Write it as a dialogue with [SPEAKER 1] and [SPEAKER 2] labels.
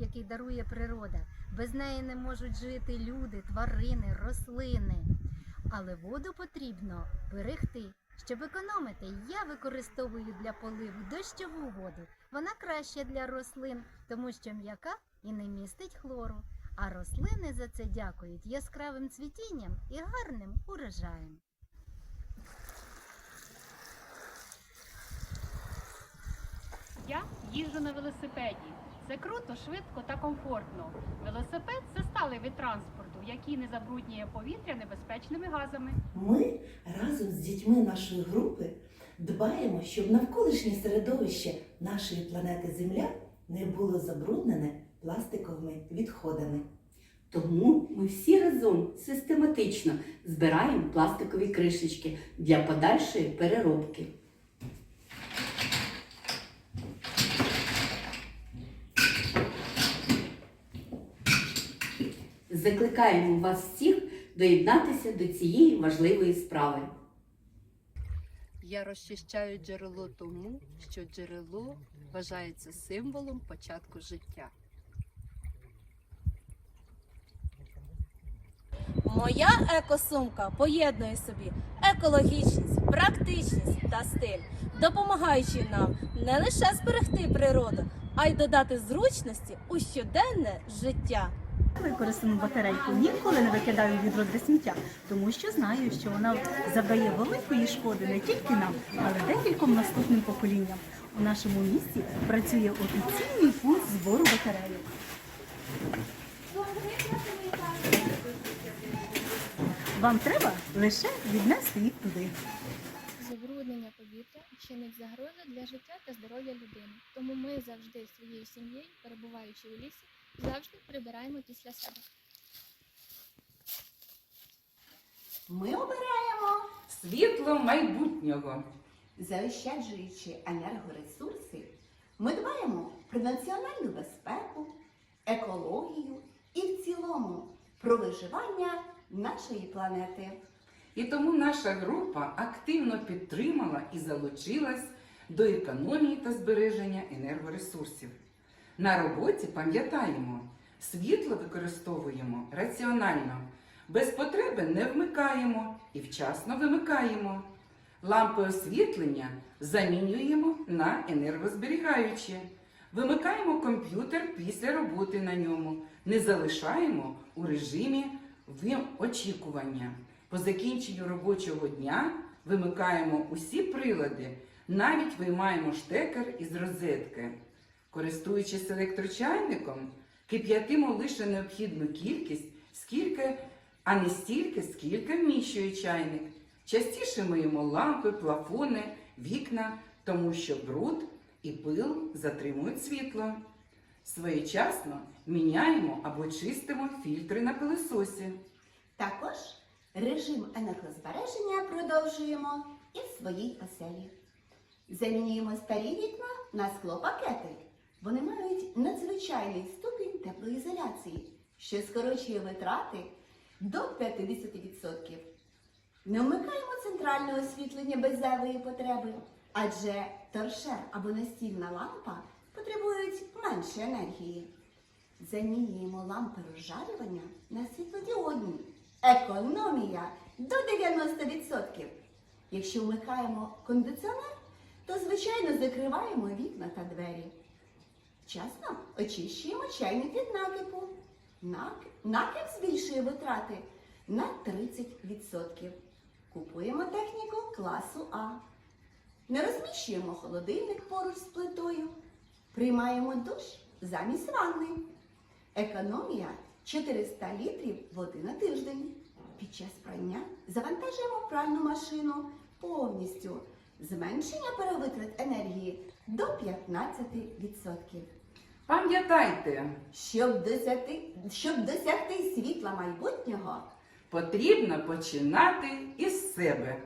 [SPEAKER 1] який дарує природа. Без неї не можуть жити люди, тварини, рослини. Але воду потрібно берегти. Щоб економити, я використовую для поливу дощову воду. Вона краща для рослин, тому що м'яка і не містить хлору. А рослини за це дякують яскравим цвітінням і гарним урожаєм.
[SPEAKER 2] Я їжджу на велосипеді. Це круто, швидко та комфортно. Велосипед це сталий вид транспорту, який не забруднює повітря небезпечними газами.
[SPEAKER 3] Ми разом з дітьми нашої групи дбаємо, щоб навколишнє середовище нашої планети Земля не було забруднене пластиковими відходами.
[SPEAKER 4] Тому ми всі разом систематично збираємо пластикові кришечки для подальшої переробки. Закликаємо вас всіх доєднатися до цієї важливої справи.
[SPEAKER 5] Я розчищаю джерело тому, що джерело вважається символом початку життя.
[SPEAKER 6] Моя екосумка поєднує собі екологічність, практичність та стиль, допомагаючи нам не лише зберегти природу, а й додати зручності у щоденне життя.
[SPEAKER 7] Використану батарейку ніколи не викидаю відро для сміття, тому що знаю, що вона завдає великої шкоди не тільки нам, але декільком наступним поколінням. У нашому місті працює офіційний пункт збору батарейок. Вам треба лише віднести їх туди.
[SPEAKER 8] Забруднення повітря чинить загрозу для життя та здоров'я людини. Тому ми завжди своєю сім'єю, перебуваючи у лісі, завжди прибираємо після себе.
[SPEAKER 9] Ми обираємо,
[SPEAKER 10] Світло майбутнього.
[SPEAKER 9] заощаджуючи енергоресурси, ми дбаємо про національну безпеку, екологію і в цілому про виживання нашої планети.
[SPEAKER 10] І тому наша група активно підтримала і залучилась до економії та збереження енергоресурсів. На роботі пам'ятаємо, світло використовуємо раціонально, без потреби не вмикаємо і вчасно вимикаємо. Лампи освітлення замінюємо на енергозберігаючі. Вимикаємо комп'ютер після роботи на ньому, не залишаємо у режимі очікування. По закінченню робочого дня вимикаємо усі прилади, навіть виймаємо штекер із розетки. Користуючись електрочайником, кип'ятимо лише необхідну кількість, скільки, а не стільки, скільки вміщує чайник. Частіше миємо лампи, плафони, вікна, тому що бруд і пил затримують світло. Своєчасно міняємо або чистимо фільтри на пилисосі.
[SPEAKER 9] Також режим енергозбереження продовжуємо і в своїй оселі. Замінюємо старі вікна на склопакети. Вони мають надзвичайний ступінь теплоізоляції, що скорочує витрати до 50%. Не вмикаємо центральне освітлення без зайвої потреби, адже торшер або настільна лампа потребують менше енергії. Замінюємо лампи розжарювання на світлодіодні. Економія до 90%. Якщо вмикаємо кондиціонер, то звичайно закриваємо вікна та двері. Вчасно очищуємо чайник від накипу. Нак- Накип збільшує витрати на 30%. Купуємо техніку класу А. Не розміщуємо холодильник поруч з плитою. Приймаємо душ замість ванни. Економія 400 літрів води на тиждень. Під час прання завантажуємо пральну машину повністю. Зменшення перевитрат енергії до 15%.
[SPEAKER 10] Пам'ятайте,
[SPEAKER 9] Щоб досягти, щоб досягти світла майбутнього,
[SPEAKER 10] потрібно починати із себе.